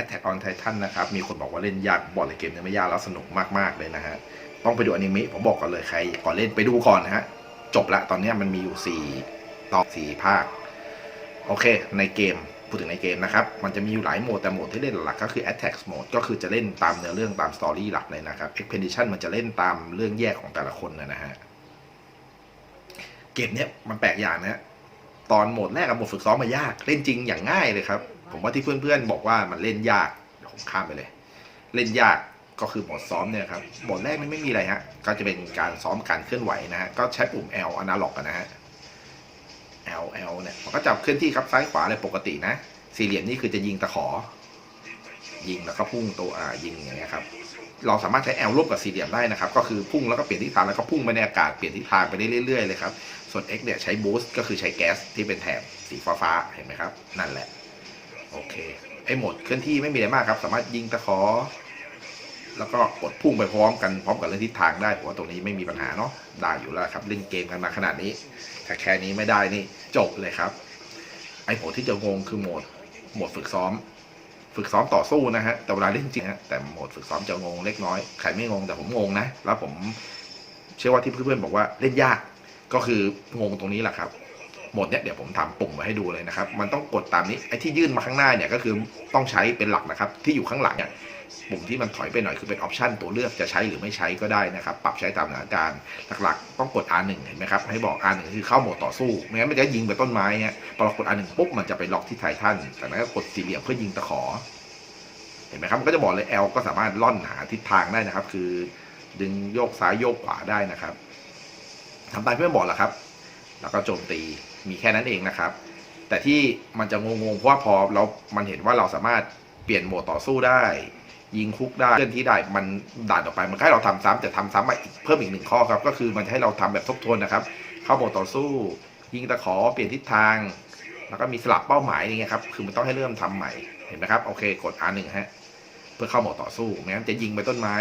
Attack on Titan นะครับ มีคนบอกว่าเล่นยากบอกเลยเกมนี้ไม่ยากแล้วสนุกมากๆเลยนะฮะ ต้องไปดูอนิเมะผมบอกก่อนเลยใครก่อนเล่นไปดูก่อนนะฮะ จบละตอนนี้มันมีอยู่ 4 ตอน4ภาค โอเค ในเกมพูดถึงในเกมนะครับ มันจะมีอยู่หลายโหมดแต่โหมดที่เล่นหลักก็คือ Attack Mode ก็คือจะเล่นตามเนื้อเรื่องตามสตอรี่หลักเลยนะครับ Expedition มันจะเล่นตามเรื่องแยกของแต่ละคนนะฮะ เกมเนี้ยมันแปลกอย่างนะฮะ ตอนโหมดแรกกับโหมดฝึกซ้อมมายาก เล่นจริงอย่างง่ายเลยครับ ผมว่าที่เพื่อนๆบอกว่ามันเล่นยากเดี๋ยวผมข้ามไปเลย เล่นยากก็คือโหมดซ้อมเนี่ยครับโหมดแรกมันไม่มีอะไรฮะก็จะเป็นการซ้อมการเคลื่อนไหวนะฮะก็ใช้ปุ่ม L อนาล็อกนะฮะ L L เนี่ยมันก็จับเคลื่อนที่ครับซ้ายขวาเลยปกตินะ สี่เหลี่ยมนี่คือจะยิงตะขอ ยิงแล้วก็พุ่งตัวอ่ายิงอย่างเงี้ยครับ เราสามารถใช้ L ร่วมกับสี่เหลี่ยมได้นะครับ ก็คือพุ่งแล้วก็เปลี่ยนทิศทางแล้วก็พุ่งไปในอากาศเปลี่ยนทิศทางไปได้เรื่อยๆเลยครับ ส่วน X เนี่ยใช้บูสต์ก็คือใช้แก๊สที่เป็นแถบสีฟ้าๆเห็นไหมครับ นั่นแหละ โอเค ไอ้โหมดเคลื่อนที่ไม่มีอะไรมากครับ สามารถยิงตะขอ แล้วก็กดพุ่งไปพร้อมกันพร้อมกับเรื่องทิศทางได้ผมว่าตรงนี้ไม่มีปัญหาเนาะได้อยู่แล้วครับเล่นเกมกันมาขนาดนี้ถ้าแค่นี้ไม่ได้นี่จบเลยครับ ไอ้โหมดที่จะงงคือโหมดโหมดฝึกซ้อม ฝึกซ้อมต่อสู้นะฮะแต่เวลาเล่นจริงฮะแต่โหมดฝึกซ้อมจะงงเล็กน้อยใครไม่งงแต่ผมงงนะ แล้วผมเชื่อว่าที่เพื่อนๆบอกว่าเล่นยากก็คืองงตรงนี้แหละครับโหมดเนี้ยเดี๋ยวผมทำปุ่มมาให้ดูเลยนะครับ มันต้องกดตามนี้ไอ้ที่ยื่นมาข้างหน้าเนี่ยก็คือต้องใช้เป็นหลักนะครับ ที่อยู่ข้างหลังเนี่ย ปุ่มที่มันถอยไปหน่อยคือเป็นออปชันตัวเลือกจะใช้หรือไม่ใช้ก็ได้นะครับ ปรับใช้ตามสถานการณ์หลักๆ ต้องกด R1 เห็นไหมครับ ให้บอก R1 คือเข้าโหมดต่อสู้ไม่งั้นมันจะยิงไปต้นไม้ฮะพอเรากด R1 ปุ๊บมันจะไปล็อกที่ไททันจากนั้นก็กดสี่เหลี่ยมเพื่อยิงตะขอ เห็นไหมครับมันก็จะบอกเลย L ก็สามารถล่อนหาทิศทางได้นะครับ คือ ดึงโยกซ้ายโยกขวาได้นะครับทำตามที่เพื่อนบอกแหละครับ แล้วก็โจมตีมีแค่นั้นเองนะครับ แต่ที่มันจะงงๆเพราะว่าพอเรา มันเห็นว่าเราสามารถเปลี่ยนโหมดต่อสู้ได้ ยิงคุกได้เคลื่อนที่ได้มันด่านต่อไปมันให้เราทำซ้ำแต่ทำซ้ำมาอีกเพิ่มอีกหนึ่งข้อครับ ก็คือมันจะให้เราทำแบบทบทวนนะครับ เข้าโหมดต่อสู้ ยิงตะขอเปลี่ยนทิศทาง แล้วก็มีสลับเป้าหมายอย่างเงี้ยครับคือมันต้องให้เริ่มทำใหม่เห็นไหมครับโอเคกด R1 ฮะเพื่อเข้าโหมดต่อสู้ไม่งั้นจะยิงไปต้นไม้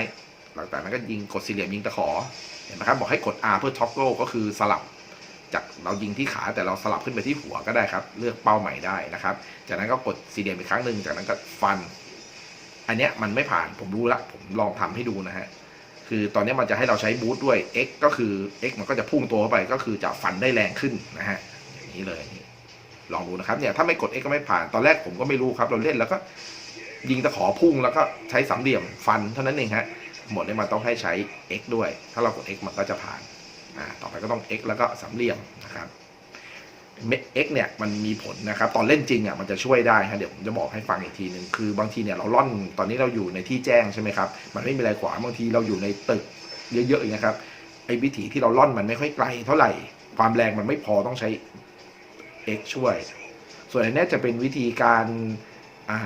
หลังจากนั้นก็ยิงกดสี่เหลี่ยมยิงตะขอเห็นไหมครับบอกให้กด R เพื่อท็อกโกก็คือสลับจากเรายิงที่ขาแต่เราสลับขึ้นไปที่หัวก็ได้ครับ เลือกเป้าใหม่ได้นะครับ จากนั้นก็กดสี่เหลี่ยมอีกครั้งหนึ่งจากนั้นก็ฟัน อันเนี้ยมันไม่ผ่านผมรู้ละผมลองทำให้ดูนะฮะคือตอนนี้มันจะให้เราใช้บูทด้วย X ก็คือ X มันก็จะพุ่งตัวเข้าไปก็คือจะฟันได้แรงขึ้นนะฮะอย่างนี้เลยลองดูนะครับเนี่ยถ้าไม่กด X ก็ไม่ผ่านตอนแรกผมก็ไม่รู้ครับเราเล่นแล้วก็ยิงตะขอพุ่งแล้วก็ใช้สามเหลี่ยมฟันเท่านั้นเองฮะหมดเนี่ยมันต้องให้ใช้ X ด้วย ถ้าเรากด X มันก็จะผ่านอ่าต่อไปก็ต้อง x แล้วก็สามเหลี่ยมนะครับ เม็ด x เนี่ยมันมีผลนะครับตอนเล่นจริงอะมันจะช่วยได้ฮะเดี๋ยวผมจะบอกให้ฟังอีกทีหนึ่งคือบางทีเนี่ยเราล่อนตอนนี้เราอยู่ในที่แจ้งใช่ไหมครับมันไม่มีอะไรขวางบางทีเราอยู่ในตึกเยอะๆอย่างเงี้ยครับไอ้วิถีที่เราล่อนมันไม่ค่อยไกลเท่าไหร่ความแรงมันไม่พอต้องใช้ x ช่วย ส่วนอันนี้จะเป็นวิธีการา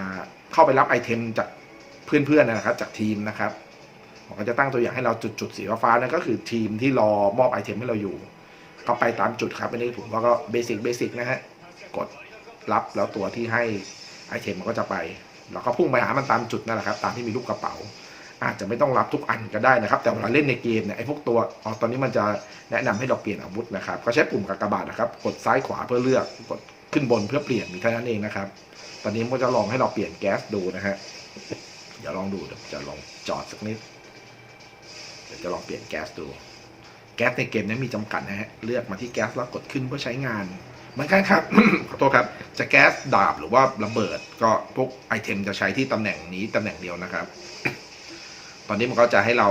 เข้าไปรับไอเทมจากเพื่อนๆนะครับจากทีมนะครับผมก็จะตั้งตัวอย่างให้เราจุดๆสีฟ้านั่นก็คือทีมที่รอมอบไอเทมให้เราอยู่ ก็ไปตามจุดครับอันนี้ผมว่าก็เบสิกเบสิกนะฮะกดรับแล้วตัวที่ให้ไอเทมมันก็จะไปแล้วก็พุ่งไปหามันตามจุดนั่นแหละครับตามที่มีลูกกระเป๋า อาจจะไม่ต้องรับทุกอันก็ได้นะครับ แต่เวลาเล่นในเกมเนี่ยไอพวกตัวอ๋อตอนนี้มันจะแนะนำให้เราเปลี่ยนอาวุธนะครับ ก็ใช้ปุ่มกากบาทนะครับ กดซ้ายขวาเพื่อเลือกกดขึ้นบนเพื่อเปลี่ยนมีแค่นั้นเองนะครับ ตอนนี้ผมจะลองให้เราเปลี่ยนแก๊สดูนะฮะเดี๋ยวลองดูเดี๋ยวจะลองจอดสักนิดเดี๋ยวจะลองเปลี่ยนแก๊สดู แก๊สในเกมนี้มีจำกัดนะฮะ เลือกมาที่แก๊สแล้วกดขึ้นเพื่อใช้งานเหมือนกันครับขอโทษครับ จะแก๊สดาบหรือว่าระเบิด ก็พวกไอเทมจะใช้ที่ตำแหน่งนี้ตำแหน่งเดียวนะครับ ตอนนี้มันก็จะให้เรา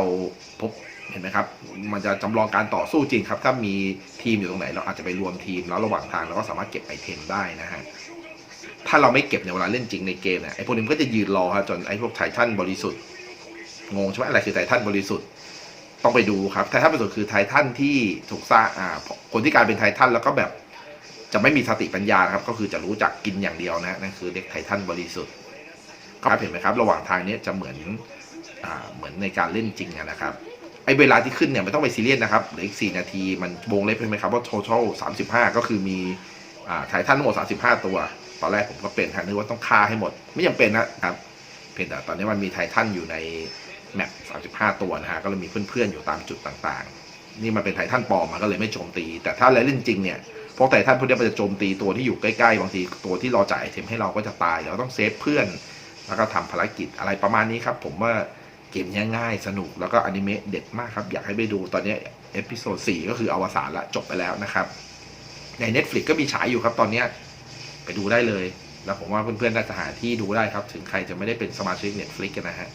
พบเห็นไหมครับ มันจะจำลองการต่อสู้จริงครับ ถ้ามีทีมอยู่ตรงไหน เราอาจจะไปรวมทีมแล้วระหว่างทางเราก็สามารถเก็บไอเทมได้นะฮะ ถ้าเราไม่เก็บในเวลาเล่นจริงในเกมเนี่ยไอพวกนี้มันก็จะยืนรอครับจนไอพวกไททันบริสุทธิ์งงใช่ไหมอะไรคือไททันบริสุทธิ์ ต้องไปดูครับไททันบริสุทธิ์คือไททันที่ถูกสร้างอ่าคนที่กลายเป็นไททันแล้วก็แบบจะไม่มีสติปัญญาครับ ก็คือจะรู้จักกินอย่างเดียวนะนั่นคือเด็กไททันบริสุทธิ์ครับเห็นไหมครับ ระหว่างทางนี้จะเหมือนอ่าเหมือนในการเล่นจริงนะครับไอเวลาที่ขึ้นเนี่ยไม่ต้องไปซีเรียสนะครับเหลืออีกสี่นาทีมันวงเล็บใช่ไหมครับว่า total 35 ก็คือมีอ่าไททันทั้งหมด35 ตัว ตอนแรกผมก็เป็นฮะนึกว่าต้องฆ่าให้หมด ไม่จำเป็นนะครับเพียงแต่ตอนนี้มันมีไททันอยู่ใน แมป35ตัวนะฮะก็เลยมีเพื่อนๆอยู่ตามจุดต่างๆ นี่มันเป็นไททันปลอมมันก็เลยไม่โจมตี แต่ถ้าเล่นจริงเนี่ยพวกไททันพวกนี้มันจะโจมตีตัวที่อยู่ใกล้ๆบางทีตัวที่รอจ่ายไอเทมให้เราก็จะตายเราต้องเซฟเพื่อน แล้วก็ทำภารกิจอะไรประมาณนี้ครับ ผมว่าเกมนี้ง่ายสนุกแล้วก็อนิเมะเด็ดมากครับ อยากให้ไปดูตอนนี้เอพิโซด4ก็คืออวสานละจบไปแล้วนะครับ ใน Netflix ก็มีฉายอยู่ครับตอนนี้ไปดูได้เลย แล้วผมว่าเพื่อนๆน่าจะหาที่ดูได้ครับ ถึงใครจะไม่ได้เป็นสมาชิก Netflix กันนะฮะ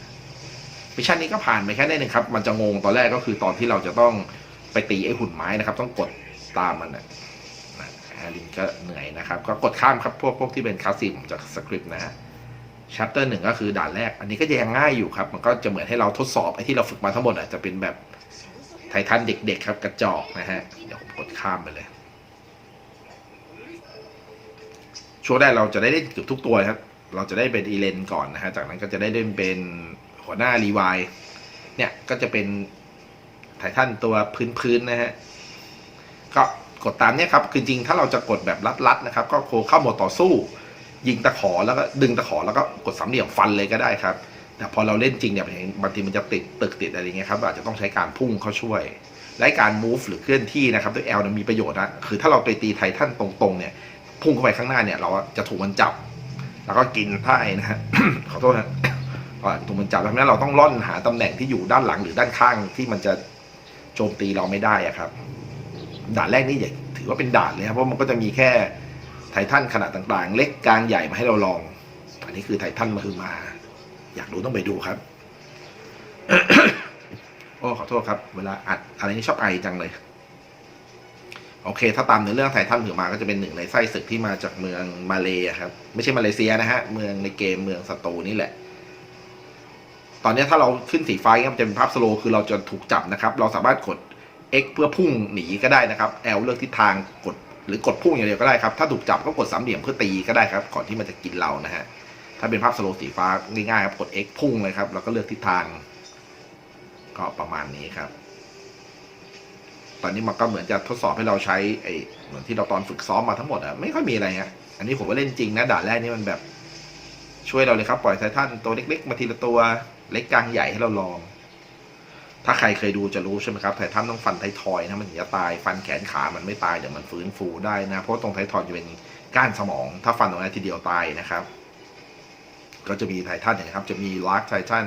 มิชชั่นนี้ก็ผ่านไปแค่ได้หนึ่งครับ มันจะงงตอนแรกก็คือตอนที่เราจะต้องไปตีไอ้หุ่นไม้นะครับ ต้องกดตามมันนะนะแฮร์รินก็เหนื่อยนะครับ ก็กดข้ามครับพวกพวกที่เป็นคลาสสิกจากสคริปต์นะฮะชัปเตอร์หนึ่งก็คือด่านแรก อันนี้ก็ยังง่ายอยู่ครับ มันก็จะเหมือนให้เราทดสอบไอ้ที่เราฝึกมาทั้งหมดอาจจะเป็นแบบไททันเด็กๆครับกระจอกนะฮะ เดี๋ยวผมกดข้ามไปเลย ช่วงแรกเราจะได้เล่นเกือบทุกตัวครับ เราจะได้เป็นอีเลนก่อนนะฮะ จากนั้นก็จะได้เล่นเป็น หัวหน้ารีวายเนี่ยก็จะเป็นไททันตัวพื้นๆนะฮะก็กดตามเนี่ยครับ คือจริงถ้าเราจะกดแบบลัดๆนะครับ ก็โคเข้าโหมดต่อสู้ ยิงตะขอแล้วก็ดึงตะขอแล้วก็กดสามเหลี่ยมฟันเลยก็ได้ครับแต่พอเราเล่นจริงเนี่ยบางทีมันจะติดตึกติดอะไรเงี้ยครับอาจจะต้องใช้การพุ่งเข้าช่วย และการ move หรือเคลื่อนที่นะครับด้วย L เนี่ยมีประโยชน์นะคือถ้าเราไปตีไททันตรงๆเนี่ย พุ่งเข้าไปข้างหน้าเนี่ย เราจะถูกมันจับ แล้วก็กินไพ่นะฮะขอโทษนะ ถูกมันจับแล้วนั้นเราต้องล่อนหาตำแหน่งที่อยู่ด้านหลังหรือด้านข้างที่มันจะโจมตีเราไม่ได้อะครับ ด่านแรกนี่อย่าถือว่าเป็นด่านเลยครับเพราะมันก็จะมีแค่ไททันขนาดต่างๆ เล็กกลางใหญ่มาให้เราลอง อันนี้คือไททันมาคือมา อยากดูต้องไปดูครับ โอ้ขอโทษครับ เวลาอัดอะไรนี่ชอบไอจังเลย โอเค ถ้าตามในเรื่องไททันถือมาก็จะเป็นหนึ่งในไส้ศึกที่มาจากเมืองมาเลยครับ ไม่ใช่มาเลเซียนะฮะ เมืองในเกมเมืองสตูนี่แหละ ตอนนี้ถ้าเราขึ้นสีฟ้าเนี่ยมันจะเป็นภาพสโลว์คือเราจะถูกจับนะครับ เราสามารถกด X เพื่อพุ่งหนีก็ได้นะครับ L เลือกทิศทางกดหรือกดพุ่งอย่างเดียวก็ได้ครับ ถ้าถูกจับก็กดสามเหลี่ยมเพื่อตีก็ได้ครับ ก่อนที่มันจะกินเรานะฮะ ถ้าเป็นภาพสโลว์สีฟ้าง่ายๆครับ กด X พุ่งเลยครับ แล้วก็เลือกทิศทาง ก็ประมาณนี้ครับ ตอนนี้มันก็เหมือนจะทดสอบให้เราใช้ไอ้เหมือนที่เราตอนฝึกซ้อมมาทั้งหมดอะไม่ค่อยมีอะไรฮะ อันนี้ผมว่าเล่นจริงนะด่านแรกนี่มันแบบช่วยเราเลยครับ ปล่อยไททันตัวเล็ก ๆ มาทีละตัว เล็กกลางใหญ่ให้เราลอง ถ้าใครเคยดูจะรู้ใช่ไหมครับไททันต้องฟันไททอยนะมันถึงจะตาย ฟันแขนขามันไม่ตายเดี๋ยวมันฟื้นฟูได้นะ เพราะตรงไททอยจะเป็นก้านสมอง ถ้าฟันตรงนั้นทีเดียวตายนะครับ ก็จะมีไททันอย่างนี้ครับ จะมีลาร์คไททัน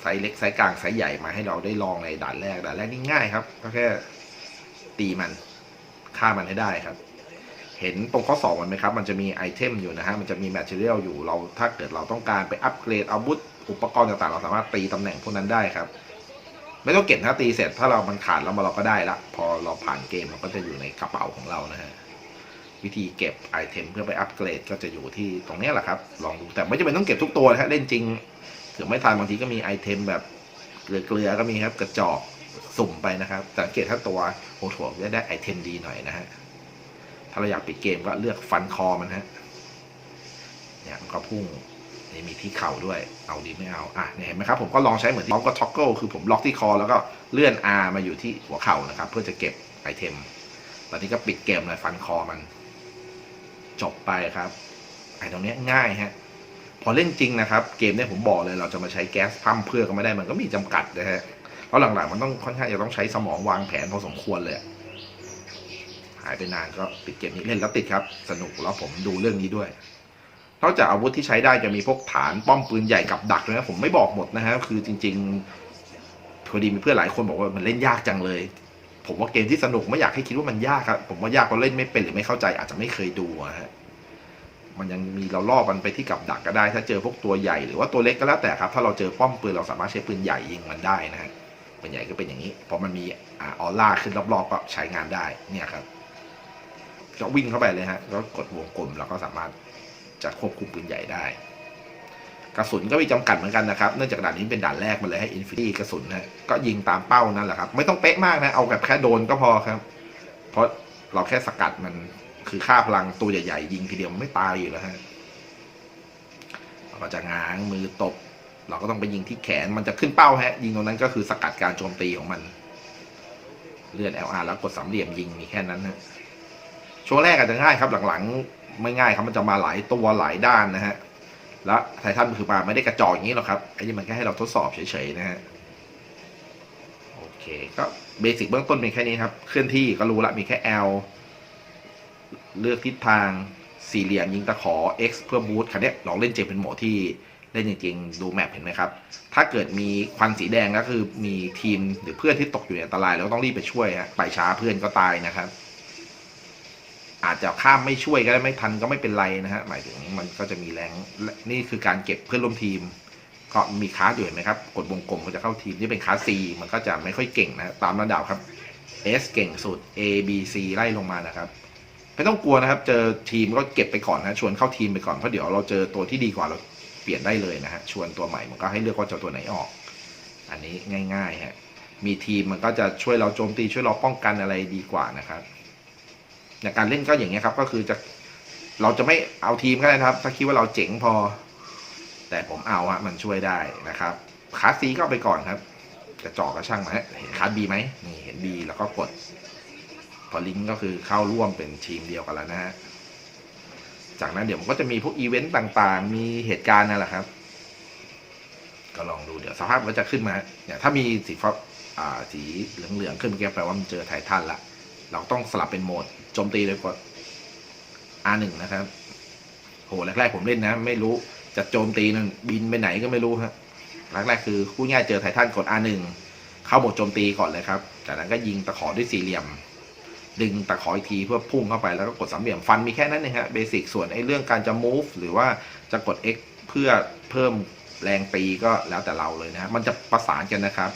ไซส์เล็กไซส์กลางไซส์ใหญ่มาให้เราได้ลองในด่านแรกด่านแรกนี่ง่ายครับก็แค่ตีมันฆ่ามันให้ได้ครับ เห็นตรงข้อสองมันไหมครับ มันจะมีไอเทมอยู่นะฮะมันจะมีแมทเทอเรียลอยู่เราถ้าเกิดเราต้องการไปอัปเกรดอาวุธ อุปกรณ์ต่างๆ เราสามารถตีตำแหน่งพวกนั้นได้ครับ ไม่ต้องเก็บถ้าตีเสร็จถ้าเรามันขาดแล้วมาเราก็ได้ละ พอเราผ่านเกมเราก็จะอยู่ในกระเป๋าของเรานะฮะวิธีเก็บไอเทมเพื่อไปอัปเกรดก็จะอยู่ที่ตรงนี้แหละครับ ลองดูแต่ไม่จำเป็นต้องเก็บทุกตัวนะฮะเล่นจริงถึงไม่ทันบางทีก็มีไอเทมแบบเกลือๆก็มีครับกระจอกสุ่มไปนะครับสังเกตถ้าตัวโหถั่วจะได้ไอเทมดีหน่อยนะฮะถ้าเราอยากปิดเกมก็เลือกฟันคอมันฮะเนี่ยมันก็พุ่ง นี่มีที่เข่าด้วย เอาดีไม่เอาอะเห็นไหมครับผมก็ลองใช้เหมือนที่ล็อกก็ท็อกเกิลคือผมล็อกที่คอ แล้วก็เลื่อน R มาอยู่ที่หัวเข่านะครับ เพื่อจะเก็บไอเทม ตอนนี้ก็ปิดเกมเลยฟันคอมัน จบไปครับไอตรงนี้ง่ายฮะพอเล่นจริงนะครับ เกมเนี่ยผมบอกเลยเราจะมาใช้แก๊สพัมเพื่อก็ไม่ได้มันก็มีจำกัดนะฮะเพราะหลังๆ มันต้องค่อนข้างจะต้องใช้สมองวางแผนพอสมควรเลยหายไปนานก็ปิดเกมนี้เล่นแล้วติดครับ สนุกแล้วผมดูเรื่องนี้ด้วย นอกจากอาวุธที่ใช้ได้จะมีพวกฐานป้อมปืนใหญ่กับดักนะผมไม่บอกหมดนะฮะคือจริงๆพอดีมีเพื่อนหลายคนบอกว่ามันเล่นยากจังเลย ผมว่าเกมที่สนุกไม่อยากให้คิดว่ามันยากครับผมว่ายากเพราะเล่นไม่เป็นหรือไม่เข้าใจ อาจจะไม่เคยดูฮะมันยังมีเราล่อมันไปที่กับดักก็ได้ ถ้าเจอพวกตัวใหญ่หรือว่าตัวเล็กก็แล้วแต่ครับ ถ้าเราเจอป้อมปืนเราสามารถใช้ปืนใหญ่ยิงมันได้นะฮะปืนใหญ่ก็เป็นอย่างนี้พอมันมีอออร่าขึ้นรอบๆก็ใช้งานได้เนี่ยครับก็วิ่งเข้าไปเลยฮะแล้วกดวงกลมแล้วก็สามารถ จะควบคุมปืนใหญ่ได้ กระสุนก็มีจำกัดเหมือนกันนะครับ เนื่องจากด่านนี้เป็นด่านแรกมันเลยให้อินฟินิตี้กระสุนนะก็ยิงตามเป้านั่นแหละครับ ไม่ต้องเป๊ะมากนะ เอาแบบแค่โดนก็พอครับ เพราะเราแค่สกัดมันคือค่าพลังตัวใหญ่ๆยิงทีเดียวมันไม่ตายอยู่แล้วฮะเราจะง้างมือตบ เราก็ต้องไปยิงที่แขนมันจะขึ้นเป้าฮะ ยิงตรงนั้นก็คือสกัดการโจมตีของมันเลื่อน LR แล้วกดสามเหลี่ยมยิงมีแค่นั้นนะช่วงแรกอาจจะง่ายครับหลังๆ ไม่ง่ายครับมันจะมาหลายตัวหลายด้านนะฮะแล้วไททันคือมาไม่ได้กระจอกอย่างนี้หรอกครับไอ้นี่มันแค่ให้เราทดสอบเฉยๆนะฮะโอเคก็เบสิกเบื้องต้นมีแค่นี้ครับ เคลื่อนที่ก็รู้ละมีแค่ L เลือกทิศทางสี่เหลี่ยมยิงตะขอ X เพื่อบูทคันเนี้ยลองเล่นเจมเป็นโหมดที่เล่นจริงๆดูแมปเห็นไหมครับ ถ้าเกิดมีควันสีแดงก็คือมีทีมหรือเพื่อนที่ตกอยู่ในอันตรายแล้วต้องรีบไปช่วยฮะไปช้าเพื่อนก็ตายนะครับ อาจจะข้ามไม่ช่วยก็ได้ไม่ทันก็ไม่เป็นไรนะฮะหมายถึงมันก็จะมีแรงนี่คือการเก็บเพื่อนร่วมทีม ก็มีคาอยู่เห็นไหมครับกดวงกลมก็จะเข้าทีมที่เป็นคาร์ด C มันก็จะไม่ค่อยเก่งนะตามระดับครับ S เก่งสุด A B C ไล่ลงมานะครับไม่ต้องกลัวนะครับ เจอทีมก็เก็บไปก่อนนะชวนเข้าทีมไปก่อนเพราะเดี๋ยวเราเจอตัวที่ดีกว่าเราเปลี่ยนได้เลยนะฮะชวนตัวใหม่มันก็ให้เลือกว่าจะตัวไหนออก อันนี้ง่ายๆฮะมีทีมมันก็จะช่วยเราโจมตีช่วยเราป้องกันอะไรดีกว่านะครับ ในการเล่นก็อย่างเงี้ยครับ ก็คือจะเราจะไม่เอาทีมก็ได้นะครับ ถ้าคิดว่าเราเจ๋งพอ แต่ผมเอาฮะมันช่วยได้นะครับคาร์ดซีก็ไปก่อนครับกระจอกกระช่างมาฮะเห็นคาร์ดบีไหมนี่เห็นบีแล้วก็กด พอลิงก์ก็คือเข้าร่วมเป็นทีมเดียวกันแล้วนะฮะจากนั้นเดี๋ยวมันก็จะมีพวกอีเวนต์ต่างๆ มีเหตุการณ์นั่นแหละครับ ก็ลองดูเดี๋ยวสภาพมันก็จะขึ้นมาเนี่ยถ้ามีสีฟ้าอ่าสีเหลืองๆขึ้นเมื่อกี้แปลว่ามันเจอไททันละ เราต้องสลับเป็นโหมดโจมตีโดยกด R1 นะครับ โหแรกๆผมเล่นนะ ไม่รู้จะโจมตีนั่นบินไปไหนก็ไม่รู้ฮะแรกๆคือคู่ง่ายเจอไททันกด R1 เข้าโหมดโจมตีก่อนเลยครับจากนั้นก็ยิงตะขอด้วยสี่เหลี่ยม ดึงตะขออีกทีเพื่อพุ่งเข้าไปแล้วก็กดสามเหลี่ยมฟันมีแค่นั้นเองฮะเบสิกส่วนไอ้เรื่องการจะ move หรือว่าจะกด X เพื่อเพิ่มแรงตีก็แล้วแต่เราเลยนะฮะมันจะประสานกันนะครับ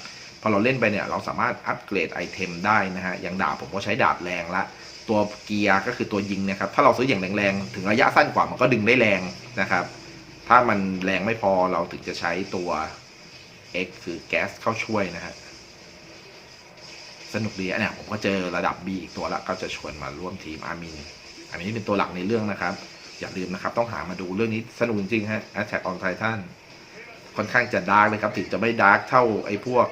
พอเราเล่นไปเนี่ยเราสามารถอัปเกรดไอเทมได้นะฮะอย่างดาบผมก็ใช้ดาบแรงละ ตัวเกียร์ก็คือตัวยิงนะครับ ถ้าเราซื้ออย่างแรงๆ ถึงระยะสั้นกว่ามันก็ดึงได้แรงนะครับ ถ้ามันแรงไม่พอเราถึงจะใช้ตัว X คือแก๊สเข้าช่วยนะฮะสนุกดีอันเนี่ยผมก็เจอระดับ B อีกตัวละก็จะชวนมาร่วมทีมอาร์มินอันนี้เป็นตัวหลักในเรื่องนะครับ อย่าลืมนะครับ ต้องหามาดูเรื่องนี้สนุกจริงฮะ Attack on Titan ค่อนข้างจะดาร์กเลยครับ ถึงจะไม่ดาร์กเท่าไอ้พวก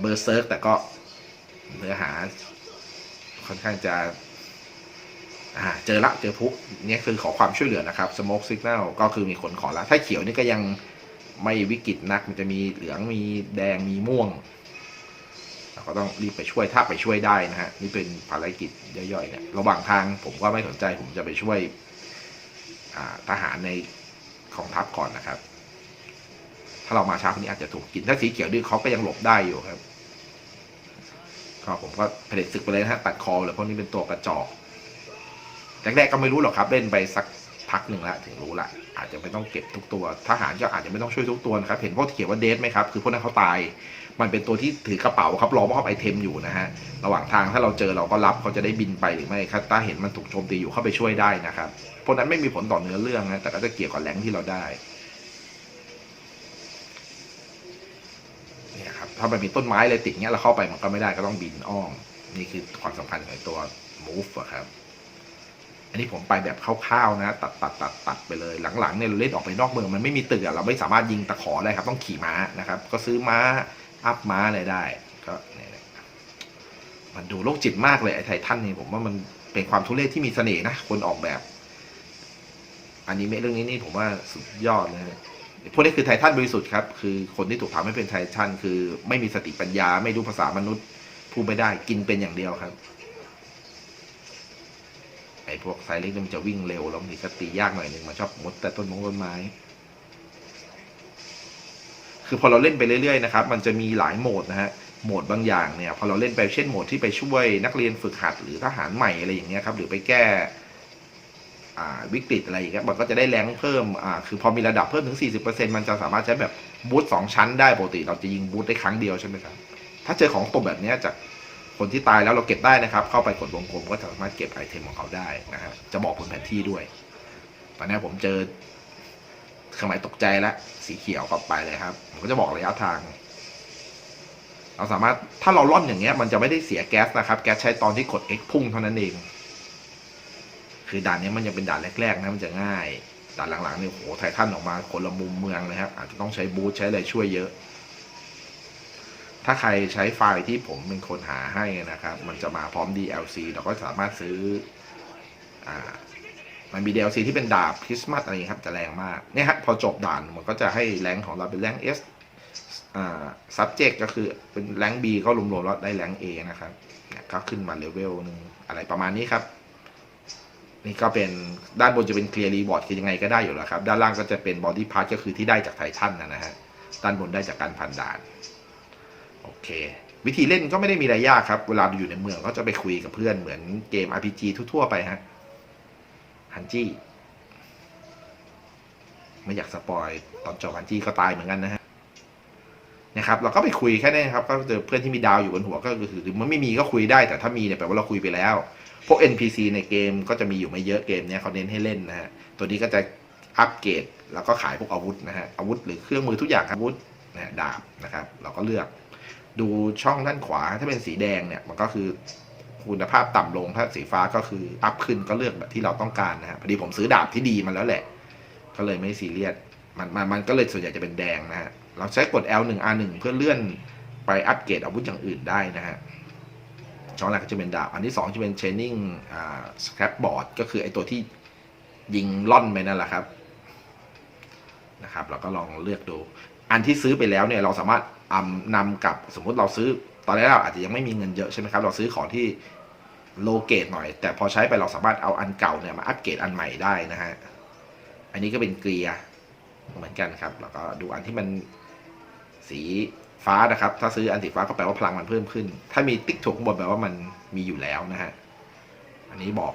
เบอร์เซิร์กแต่ก็เนื้อหาค่อนข้างจะเจอละเจอพุกเนี่ยคือขอความช่วยเหลือนะครับ Smoke Signal ก็คือมีคนขอละถ้าเขียวนี่ก็ยังไม่วิกฤตนัก มันจะมีเหลืองมีแดงมีม่วงเราก็ต้องรีบไปช่วยถ้าไปช่วยได้นะฮะนี่เป็นภารกิจย่อยๆเนี่ยระหว่างทางผมก็ไม่สนใจผมจะไปช่วยทหารในของทัพก่อนนะครับ ถ้าเรามาช้าคนนี้อาจจะถูกกินถ้าสีเขียวดื้อเขาก็ยังหลบได้อยู่ครับก็ผมก็เผด็จศึกไปเลยนะฮะตัดคอเลยเพราะนี่เป็นตัวกระจอกแรกๆก็ไม่รู้หรอกครับ เล่นไปสักพักหนึ่งละถึงรู้ละอาจจะไม่ต้องเก็บทุกตัว ทหารก็อาจจะไม่ต้องช่วยทุกตัวนะครับ เห็นพวกที่เขียนว่าเดทไหมครับ คือพวกนั้นเขาตาย มันเป็นตัวที่ถือกระเป๋าครับรอมอบไอเทมอยู่นะฮะ ระหว่างทางถ้าเราเจอเราก็รับเขาจะได้บินไปหรือไม่ครับถ้าเห็นมันถูกโจมตีอยู่เข้าไปช่วยได้นะครับ พวกนั้นไม่มีผลต่อเนื้อเรื่องนะ แต่ก็จะเกี่ยวกับแรงที่เราได้ เนี่ยครับ ถ้ามันมีต้นไม้อะไรติดเงี้ยเราเข้าไปมันก็ไม่ได้ก็ต้องบินอ้อม นี่คือความสำคัญของตัว move อะครับ อันนี้ผมไปแบบคร่าวๆนะ ตัดตัดตัดตัดไปเลยหลังๆเนี่ยเราเล่นออกไปนอกเมืองมันไม่มีตึกอะเราไม่สามารถยิงตะขอได้ครับ ต้องขี่ม้านะครับ ก็ซื้อม้าอัพม้าอะไรได้ก็เนี่ยนะมันดูโรคจิตมากเลยไอ้ไททันนี่ผมว่ามันเป็นความทุเรศที่มีเสน่ห์นะคนออกแบบอันนี้เมะเรื่องนี้นี่ผมว่าสุดยอดเลย พวกนี้คือไททันบริสุทธิ์ครับ คือคนที่ถูกทำให้เป็นไททันคือ ไม่มีสติปัญญา ไม่รู้ภาษามนุษย์พูดไม่ได้กินเป็นอย่างเดียวครับไอ้พวกไซเล็กมันจะวิ่งเร็วแล้วมีสติยากหน่อยหนึ่งมันชอบมุดแต่ต้นมงต้นไม้ คือพอเราเล่นไปเรื่อยๆนะครับ มันจะมีหลายโหมดนะฮะโหมดบางอย่างเนี่ยพอเราเล่นไปเช่นโหมดที่ไปช่วยนักเรียนฝึกหัดหรือทหารใหม่อะไรอย่างเงี้ยครับหรือไปแก้ วิกฤตอะไรอย่างเงี้ยมันก็จะได้แรงเพิ่มอ่าคือพอมีระดับเพิ่มถึง 40%มันจะสามารถใช้แบบบูทสองชั้นได้ปกติเราจะยิงบูทได้ครั้งเดียวใช่ไหมครับ ถ้าเจอของตกแบบเนี้ยจากคนที่ตายแล้วเราเก็บได้นะครับ เข้าไปกดวงกลมก็สามารถเก็บไอเทมของเขาได้นะฮะจะบอกบนแผนที่ด้วย ตอนนี้ผมเจอเครื่องหมายตกใจแล้วสีเขียวก็ไปเลยครับผมก็จะบอกระยะทาง เราสามารถถ้าเราล่อนอย่างเงี้ยมันจะไม่ได้เสียแก๊สนะครับ แก๊สใช้ตอนที่กด X พุ่งเท่านั้นเอง คือด่านนี้มันยังเป็นด่านแรกๆนะมันจะง่ายด่านหลังๆนี่โหไททันออกมาคนละมุมเมืองเลยครับอาจจะต้องใช้บูทใช้อะไรช่วยเยอะ ถ้าใครใช้ไฟล์ที่ผมเป็นคนหาให้นะครับ มันจะมาพร้อม DLC เราก็สามารถซื้ออ่ามันมี DLC ที่เป็นดาบคริสต์มาสอะไรอย่างนี้ครับจะแรงมากเนี่ยฮะพอจบด่านมันก็จะให้แรงของเราเป็นแรง S อ่า subject ก็คือเป็นแรง B ก็รวมๆแล้วได้แรง A นะครับก็ขึ้นมาเลเวลหนึ่งอะไรประมาณนี้ครับ นี่ก็เป็นด้านบนจะเป็นเคลียร์รีบอร์ดคือยังไงก็ได้อยู่แล้วครับ ด้านล่างก็จะเป็นบอดี้พาร์ทก็คือที่ได้จากไททันนะฮะด้านบนได้จากการพันด่านโอเค วิธีเล่นก็ไม่ได้มีอะไรยากครับ เวลาอยู่ในเมืองก็จะไปคุยกับเพื่อนเหมือนเกม RPG ทั่วๆไปฮะฮันจี้ไม่อยากสปอยตอนจบฮันจี้ก็ตายเหมือนกันนะฮะนะครับเราก็ไปคุยแค่นี้ครับ ก็เจอเพื่อนที่มีดาวอยู่บนหัวก็คือหรือมันไม่มีก็คุยได้แต่ถ้ามีเนี่ยแปลว่าเราคุยไปแล้ว พวก NPC ในเกมก็จะมีอยู่ไม่เยอะเกมเนี้ยเขาเน้นให้เล่นนะฮะ ตัวนี้ก็จะอัปเกรดแล้วก็ขายพวกอาวุธนะฮะ อาวุธหรือเครื่องมือทุกอย่างอาวุธนะะดาบนะครับ เราก็เลือก ดูช่องด้านขวาถ้าเป็นสีแดงเนี่ยมันก็คือคุณภาพต่ำลงถ้าสีฟ้าก็คืออัพขึ้นก็เลือกแบบที่เราต้องการนะฮะพอดีผมซื้อดาบที่ดีมาแล้วแหละ ก็เลยไม่ซีเรียสมันมันมันก็เลยส่วนใหญ่จะเป็นแดงนะฮะเราใช้กด L1 R1 เพื่อเลื่อนไปอัปเกรดอาวุธอย่างอื่นได้นะฮะ ช่องแรกก็จะเป็นดาบ อันที่สองจะเป็น training อ่า scrap board ก็คือไอตัวที่ยิงล่อนไปนั่นแหละครับนะครับเราก็ลองเลือกดู อันที่ซื้อไปแล้วเนี่ยเราสามารถอำนำกับสมมุติเราซื้อตอนแรกเราอาจจะยังไม่มีเงินเยอะใช่ไหมครับ เราซื้อของที่โลเกตหน่อย แต่พอใช้ไปเราสามารถเอาอันเก่าเนี่ยมาอัปเกรดอันใหม่ได้นะฮะอันนี้ก็เป็นเกลียร์เหมือนกันครับ แล้วก็ดูอันที่มันสี ฟ้านะครับ ถ้าซื้ออันสีฟ้าก็แปลว่าพลังมันเพิ่มขึ้น ถ้ามีติ๊กถูกข้างบนแปลว่ามันมีอยู่แล้วนะฮะ อันนี้บอก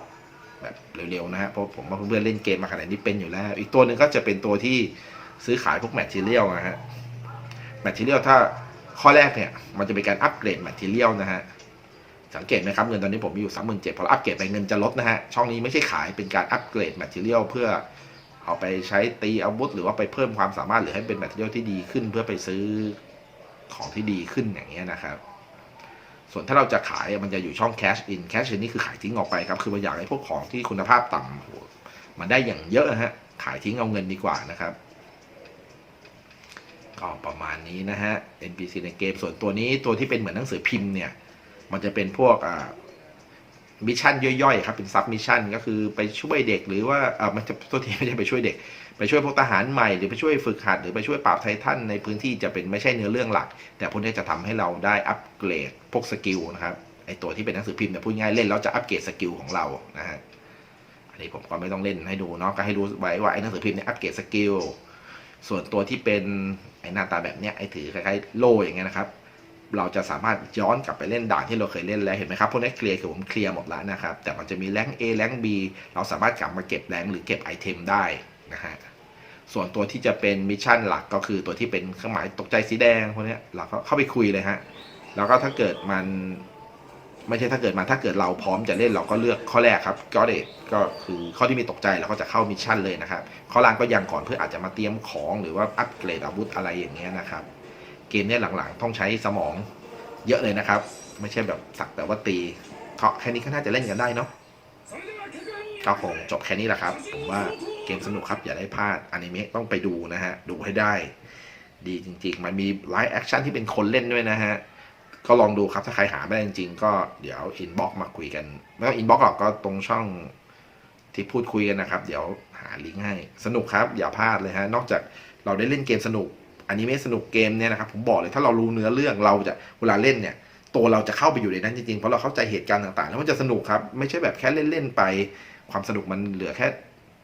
แบบเร็วๆนะฮะ เพราะผมว่าเพื่อนๆเล่นเกมมาขนาดนี้เป็นอยู่แล้ว อีกตัวหนึ่งก็จะเป็นตัวที่ซื้อขายพวกแมทเทียลนะฮะ แมทเทียลถ้าข้อแรกเนี่ย มันจะเป็นการอัปเกรดแมทเทียลนะฮะ สังเกตไหมครับเงินตอนนี้ผมมีอยู่สามหมื่นเจ็ดพอเราอัปเกรดไปเงินจะลดนะฮะ ช่องนี้ไม่ใช่ขายเป็นการอัปเกรดแมทเทียลเพื่อเอาไปใช้ตีอาวุธหรือว่าไปเพิ่มความสามารถหรือให้เป็นแมทเทียลที่ดีขึ้นเพื่อไปซื้อ ของที่ดีขึ้นอย่างเงี้ยนะครับ ส่วนถ้าเราจะขายมันจะอยู่ช่อง cash in cash in นี่คือขายทิ้งออกไปครับ คือมันอยากให้พวกของที่คุณภาพต่ำมันได้อย่างเยอะนะฮะ ขายทิ้งเอาเงินดีกว่านะครับก็ประมาณนี้นะฮะ NPC ในเกมส่วนตัวนี้ตัวที่เป็นเหมือนหนังสือพิมพ์เนี่ย มันจะเป็นพวกอ่ามิชชั่นย่อยๆครับเป็นซับมิชชั่นก็คือไปช่วยเด็กหรือว่าเออมันจะตัวที่ไม่ใช่ไปช่วยเด็ก ไปช่วยพวกทหารใหม่หรือไปช่วยฝึกหัดหรือไปช่วยปราบไททันในพื้นที่จะเป็นไม่ใช่เนื้อเรื่องหลัก แต่พวกนี้จะทำให้เราได้อัปเกรดพวกสกิลนะครับไอตัวที่เป็นหนังสือพิมพ์เนี่ยพูดง่ายเล่นแล้วจะอัปเกรดสกิลของเรานะฮะอันนี้ผมก็ไม่ต้องเล่นให้ดูเนาะก็ให้รู้ไว้ว่าไอหนังสือพิมพ์เนี่ยอัปเกรดสกิลส่วนตัวที่เป็นไอหน้าตาแบบเนี้ยไอถือคล้ายๆโล่อย่างเงี้ยนะครับเราจะสามารถย้อนกลับไปเล่นด่านที่เราเคยเล่นแล้วเห็นไหมครับ พวกนี้เคลียร์คือผมเคลียร์หมดแล้วนะครับ แต่มันจะมีแรง A แรง B เราสามารถกลับมาเก็บแรงหรือเก็บไอเทมได้ นะฮะส่วนตัวที่จะเป็นมิชชั่นหลักก็คือตัวที่เป็นเครื่องหมายตกใจสีแดงพวกนี้เราก็เข้าไปคุยเลยฮะแล้วก็ถ้าเกิดมันไม่ใช่ถ้าเกิดมันถ้าเกิดเราพร้อมจะเล่นเราก็เลือกข้อแรกครับก็เดทก็คือข้อที่มีตกใจเราก็จะเข้ามิชชั่นเลยนะครับข้อล่างก็ยังก่อนเพื่ออาจจะมาเตรียมของหรือว่าอัปเกรดอาวุธอะไรอย่างเงี้ยนะครับ เกมเนี้ยหลังๆ ต้องใช้สมองเยอะเลยนะครับ ไม่ใช่แบบสักแต่ว่าตีเคาะแค่นี้ก็น่าจะเล่นกันได้เนาะก็คงจบแค่นี้แหละครับ ผมว่า เกมสนุกครับอย่าได้พลาดอนิเมะต้องไปดูนะฮะ ดูให้ได้ ดีจริง ๆ มันมีไลฟ์แอคชั่นที่เป็นคนเล่นด้วยนะฮะ ก็ลองดูครับถ้าใครหาไม่ได้จริงๆ ก็เดี๋ยวอินบ็อกมาคุยกัน ไม่ต้องอินบ็อกหรอกก็ตรงช่องที่พูดคุยกันนะครับ เดี๋ยวหาลิงก์ให้สนุกครับ อย่าพลาดเลยฮะนอกจากเราได้เล่นเกมสนุกอนิเมะสนุกเกมเนี่ยนะครับผมบอกเลยถ้าเรารู้เนื้อเรื่องเราจะเวลาเล่นเนี่ย ตัวเราจะเข้าไปอยู่ในนั้นจริงๆเพราะเราเข้าใจเหตุการณ์ต่างๆ แล้วมันจะสนุกครับ ไม่ใช่แบบแค่เล่นๆไป ความสนุกมันเหลือแค่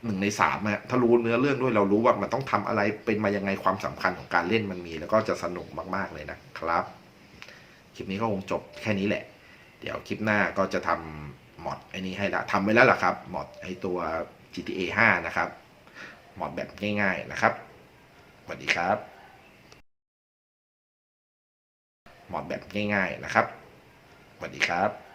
หนึ่งในสามอะถ้ารู้เนื้อเรื่องด้วยเรารู้ว่ามันต้องทำอะไรเป็นมายังไงความสำคัญของการเล่นมันมี แล้วก็จะสนุกมากๆเลยนะครับ คลิปนี้ก็คงจบแค่นี้แหละ เดี๋ยวคลิปหน้าก็จะทำมอดไอ้นี้ให้ละทำไว้แล้วล่ะครับมอดไอ้ตัว GTA 5 นะครับมอดแบบง่าย ๆนะครับสวัสดีครับมอดแบบง่าย ๆนะครับสวัสดีครับ